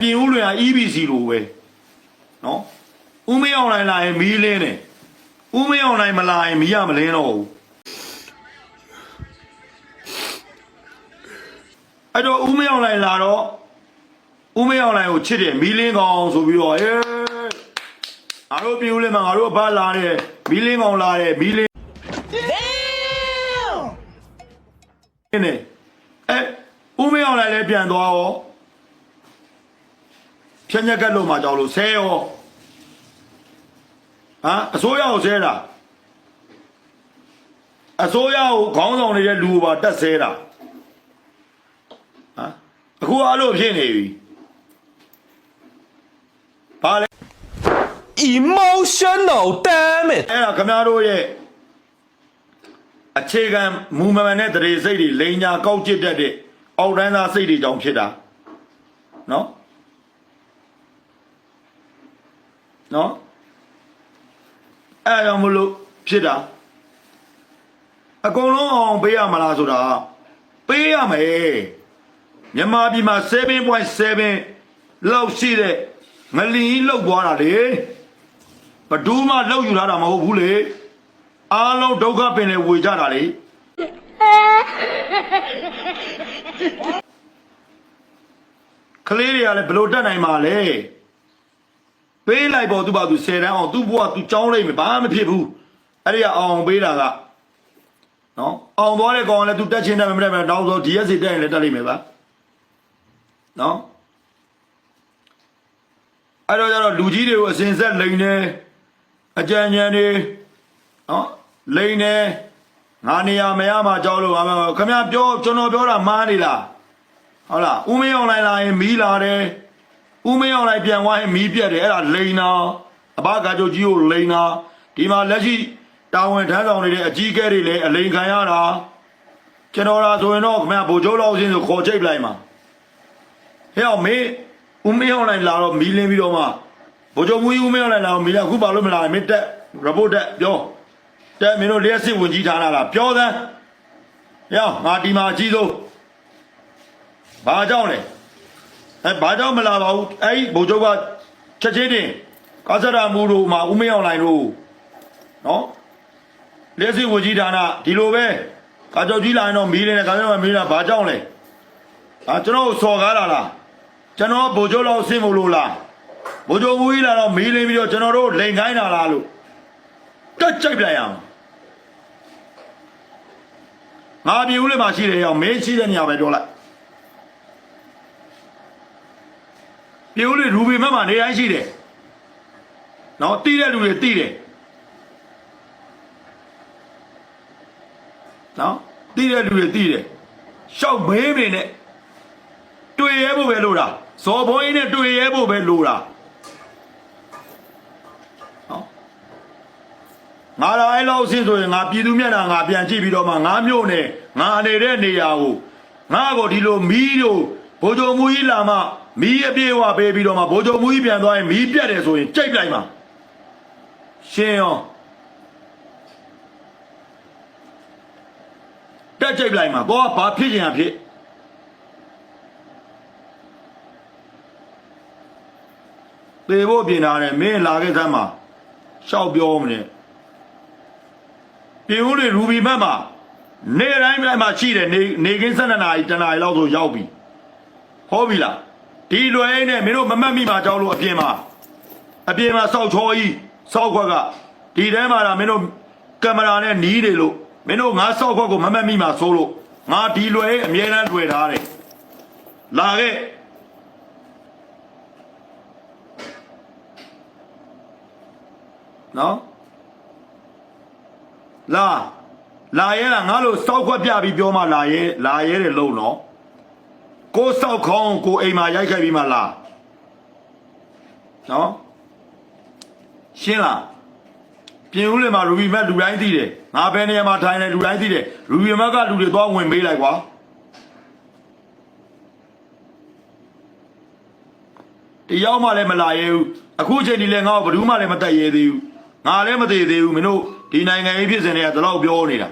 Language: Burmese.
ပြင်ဦးလွင်က EBC လိုပဲနော်ဦးမင်းအောင်နိုင်လာရင်မီးလင်းတယ်ဦးမင်းအောင်နိုင်မလာရင်မီးရမလင်းတော့ဘူးအဲ့တော့ဦးမင်းအောင်နိုင်လာတော့ဦးမင်းအောင်နိုင်ကိုချစ်တယ်မီးလင်းကောင်ဆိုပြီးတော့အေးငါတို့ပြင်ဦးလွင်မှာငါတို့အဖလာတယ်မီးလင်းကောင်လာတယ်မီးလင်းနေအဲဦးမင်းအောင်နိုင်လည်းပြန်သွားရော ဖြက်ညက်ကက်လို့မှကြောက်လို့ဆဲရောဟမ်အစိုးရကိုဆဲတာအစိုးရကိုခေါင်းဆောင်နေတဲ့လူကိုပါတက်ဆဲတာဟမ်အခုအဲ့လိုဖြစ်နေပြီဘာလဲ emotional damn it အဲ့ဒါခင်ဗျားတို့ရဲ့အခြေခံမူမမှန်တဲ့တရေစိတ်တွေလိန်ညာကောက်ကျစ်တတ်တဲ့အောက်တန်းသားစိတ်တွေကြောင့်ဖြစ်တာနော် နော်အဲ့ဒါကြောင့်မလို့ဖြစ်တာအကုန်လုံးအောင်ပေးရမလားဆိုတာပေးရမယ်မြန်မာပြည်မှာ7.7လောက်ရှိတဲ့ငလီကြီးလောက်သွားတာလေဘဒူးမှလောက်ယူထားတာမဟုတ်ဘူးလေအားလုံးဒုက္ခပင်လေဝေကြတာလေကလေးတွေကလည်းဘယ်လိုတက်နိုင်မှာလဲ ပေးလိုက်ပေါ့သူ့ဘာသူ10တန်းအောင်သူ့ဘဝသူကြောင်းလိုက်မယ်ဘာမှမဖြစ်ဘူးအဲ့ဒီကအောင်ပေးတာကနော်အောင်သွားတဲ့ကောင်ကလည်းသူတက်ချင်းတက်မယ်မတက်မယ်နောက်ဆုံး DS တက်ရင်လည်းတက်လိမ့်မယ်ဗျာနော်အဲ့တော့ကျတော့လူကြီးတွေကိုအစင်ဆက်လိန်နေအကြံဉာဏ်တွေနော်လိန်နေငါနေရာမရမှာကြောက်လို့ငါမခင်ဗျာပြောကျွန်တော်ပြောတာမှားနေလားဟုတ်လားဦးမင်းအောင်လိုက်လာရင်မီးလာတယ် ဦးမင်းအောင်လိုက်ပြန်သွားရင်မီးပြတ်တယ်အဲ့ဒါလိန်နာအဘကာချုပ်ကြီးကိုလိန်နာဒီမှာလက်ရှိတာဝန်ထမ်းဆောင်နေတဲ့အကြီးအကဲတွေလည်းအလိန်ခံရတာကျွန်တော်လာဆိုရင်တော့ခင်ဗျာဗိုလ်ချုပ်လောက်စင်းဆိုခေါ်ချိတ်လိုက်မှာဟဲ့အောင်မင်းဦးမင်းအောင်လိုက်လာတော့မီးလင်းပြီးတော့မှဗိုလ်ချုပ်မူကြီးဦးမင်းအောင်လိုက်လာတော့မီးလာအခုဘာလို့မလာမင်းတက် report တက်ပြောတက်မင်းတို့လျှက်စစ်ဝင်ကြီးဌာနလားပြောသမ်းဟဲ့အောင်ငါဒီမှာအကြီးဆုံးဘာကြောင့်လဲ အဲဘာကြောင့်မလာပါဘူးအဲ့ဒီဗိုလ်ချုပ်ကချက်ချင်းတင်ကာစရာမူတို့မှာဦးမင်းအောင်လိုင်တို့နော်လက်စီဝကြီးဌာနဒီလိုပဲကာကြောကြီးလာရင်တော့မီးနေတယ်ကာကြောမီးတာဘာကြောင့်လဲအာကျွန်တော်ကိုစော်ကားလာလားကျွန်တော်ဗိုလ်ချုပ်လောက်ဆင်းမလို့လားဗိုလ်ချုပ်မူကြီးလာတော့မီးလင်းပြီးတော့ကျွန်တော်တို့လိန်ခိုင်းတာလားလို့တက်ကြိုက်ပြန်ရအောင်ငါပြည်ဦးလေးမှာရှိတယ်ရောမင်းရှိတဲ့နေရာပဲပြောလိုက် ပြေဦးလေးရူဘီမတ်မှာနေတိုင်းရှိတယ်။နော်တီးတဲ့လူတွေတီးတယ်။နော်တီးတဲ့လူတွေတီးတယ်။ရှောက်ဘေးပင်နဲ့တွေ့ရဲဖို့ပဲလို့တာ။ဇော်ဘုန်းကြီးနဲ့တွေ့ရဲဖို့ပဲလို့တာ။နော်ငါလာအဲ့လောက်ဆင်းဆိုရင်ငါပြည်သူမျက်နှာငါပြန်ကြည့်ပြီးတော့မှငါမြို့နယ်ငါနေတဲ့နေရာကိုငါကိုဒီလိုမီးတို့ဘိုးချုပ်မူကြီးလာမှ မီးအပြေးဝပေးပြီးတော့မှဘိုးချုပ်မူကြီးပြန်သွားရင်မီးပြတ်တယ်ဆိုရင်ကြိတ်လိုက်မှာရှင်းရောတက်ကြိတ်လိုက်မှာဘောကဘာဖြစ်ချင်တာဖြစ်သေဖို့ပြင်ထားတယ်မင်းလာခဲ့သမ်းမှာရှောက်ပြောမနေပြင်ဦးတွေရူဘီမတ်မှာနေတိုင်းတိုင်းမှာရှိတယ်နေနေကင်း12နာရီတနာရီလောက်ဆိုရောက်ပြီဟုတ်ပြီလား ဒီလွယ်နဲ့မင်းတို့မမတ်မိမှာကြောက်လို့အပြင်မှာအပြင်မှာစောက်ချောကြီးစောက်ခွက်ကဒီထဲမှာဒါမင်းတို့ကင်မရာနဲ့နီးတယ်လို့မင်းတို့ငါစောက်ခွက်ကိုမမတ်မိမှာဆိုလို့ငါဒီလွယ်အမြဲတမ်းတွေ့ထားတယ်လာခဲ့နော်လာလာရဲလားငါလို့စောက်ခွက်ပြပြီးပြောမှလာရဲလာရဲတယ်လို့နော် ကိုစောက်ခေါင်းကိုအိမ်မှာရိုက်ခဲ့ပြီးမှလာနော်ရှင်းလားပြင်ဦးလေမှာရူဘီမက်လူတိုင်းသိတယ်ငါဘယ်နေရာမှာထိုင်နေလူတိုင်းသိတယ်ရူဘီမက်ကလူတွေသွားဝင်ပေးလိုက်ကွာတယောက်မှလည်းမလာရဲဘူးအခုချိန်ဒီလည်းငါ့ကိုဘယ်သူမှလည်းမတက်ရဲသေးဘူးငါလည်းမသေးသေးဘူးမင်းတို့ဒီနိုင်ငံရေးဖြစ်စဉ်တွေကဒီလောက်ပြောနေတာ